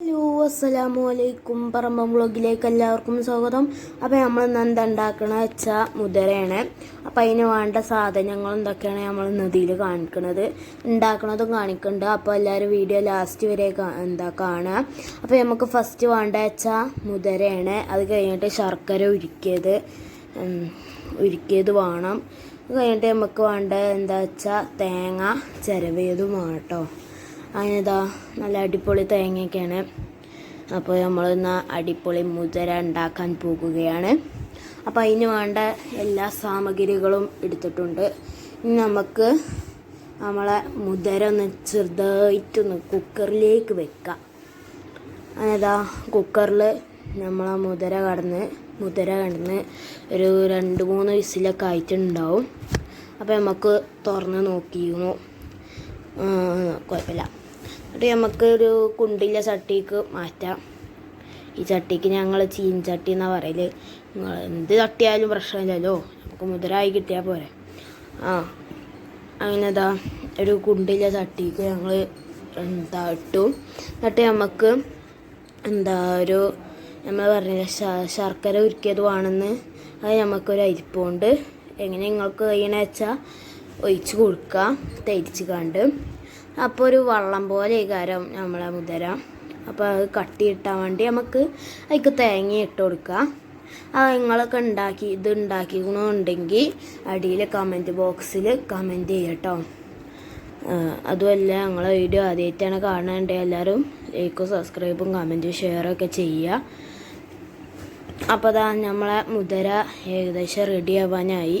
Hello അസ്സലാമു അലൈക്കും പറമ്പം വ്ളോഗിലേക്ക് എല്ലാവർക്കും സ്വാഗതം. അപ്പോൾ നമ്മൾ ഇന്ന് എന്താ ഉണ്ടാക്കണ വെച്ചാൽ മുതിരയാണ്. അപ്പോൾ അതിന് വേണ്ട സാധനങ്ങൾ എന്തൊക്കെയാണ് നമ്മൾ നദിയിൽ കാണിക്കണത്. ഉണ്ടാക്കണതും കാണിക്കുന്നുണ്ട് അപ്പോൾ എല്ലാവരും വീഡിയോ ലാസ്റ്റ് വരെ എന്താ കാണുക. അപ്പോൾ നമുക്ക് ഫസ്റ്റ് വേണ്ട വെച്ചാൽ മുതിരയാണ്. അത് കഴിഞ്ഞിട്ട് ശർക്കര ഉരുക്കിയത് ഉരുക്കിയത് വേണം. അത് കഴിഞ്ഞിട്ട് നമുക്ക് വേണ്ട എന്താ വെച്ചാൽ തേങ്ങ ചിരവിയതും വേണം കേട്ടോ. അതിനിതാ നല്ല അടിപൊളി തേങ്ങയൊക്കെയാണ്. അപ്പോൾ നമ്മൾ ഇന്ന് അടിപൊളി മുതിര ഉണ്ടാക്കാൻ പോകുകയാണ്. അപ്പോൾ അതിന് വേണ്ട എല്ലാ സാമഗ്രികളും എടുത്തിട്ടുണ്ട്. ഇനി നമുക്ക് നമ്മളെ മുതിര ഒന്ന് ചെറുതായിട്ടൊന്ന് കുക്കറിലേക്ക് വെക്കാം. അതാ കുക്കറിൽ നമ്മളെ മുതിര കടന്ന് മുതിര കടന്ന് ഒരു രണ്ട് മൂന്ന് വിസിലൊക്കെ ആയിട്ടുണ്ടാവും. അപ്പോൾ നമുക്ക് തുറന്ന് നോക്കിയിരുന്നു. കുഴപ്പമില്ല. എന്നിട്ട് നമുക്ക് ഒരു കുണ്ടിലെ ചട്ടിക്ക് മാറ്റാം. ഈ ചട്ടിക്ക് ഞങ്ങൾ ചീൻചട്ടി എന്നാണ് പറയൽ. നിങ്ങൾ എന്ത് തട്ടിയാലും പ്രശ്നമില്ലല്ലോ. നമുക്ക് മുതലായി കിട്ടിയാൽ പോരെ. ആ അങ്ങനെന്താ ഒരു കുണ്ടിലെ ചട്ടിക്ക് ഞങ്ങൾ എന്താ ഇട്ടു. എന്നിട്ട് നമുക്ക് എന്താ ഒരു നമ്മൾ പറഞ്ഞില്ല ശ- ശർക്കര ഉരുക്കിയത് വേണമെന്ന് അത് നമുക്കൊരു അരിപ്പുണ്ട്. എങ്ങനെ നിങ്ങൾക്ക് കഴിയണ വെച്ചാൽ ഒഴിച്ച് കൊടുക്കുക തേച്ച് കണ്ട്. അപ്പോൾ ഒരു വള്ളം പോലെ കാരം നമ്മളെ മുതിര അപ്പോൾ അത് കട്ടിയിട്ടാൻ വേണ്ടി നമുക്ക് അതിക്ക് തേങ്ങ ഇട്ട് കൊടുക്കുക ആ നിങ്ങളൊക്കെ ഉണ്ടാക്കി ഇത് ഉണ്ടാക്കിക്കണമെന്നുണ്ടെങ്കിൽ അടിയിൽ കമന്റ് ബോക്സിൽ കമന്റ് ചെയ്യട്ടോ. അതുമല്ല ഞങ്ങളെ വീഡിയോ ആദ്യമായിട്ടാണ് കാണേണ്ടത് എല്ലാവരും ലൈക്കും സബ്സ്ക്രൈബും കമന്റും ഷെയറൊക്കെ ചെയ്യുക അപ്പോൾ അതാ നമ്മളെ മുതിര ഏകദേശം റെഡി ആവാനായി.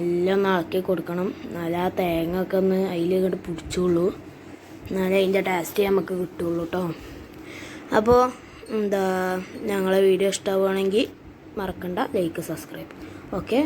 എല്ലാം ഒന്ന് ഇളക്കി കൊടുക്കണം. നല്ല ആ തേങ്ങ ഒക്കെ ഒന്ന് അതിൽ ഇങ്ങോട്ട് പിടിച്ചുള്ളൂ എന്നാലേ അതിന്റെ ടേസ്റ്റ് നമുക്ക് കിട്ടുള്ളൂ കേട്ടോ അപ്പോൾ എന്താ ഞങ്ങളെ വീഡിയോ ഇഷ്ടമാവുകയാണെങ്കിൽ മറക്കണ്ട. Like subscribe okay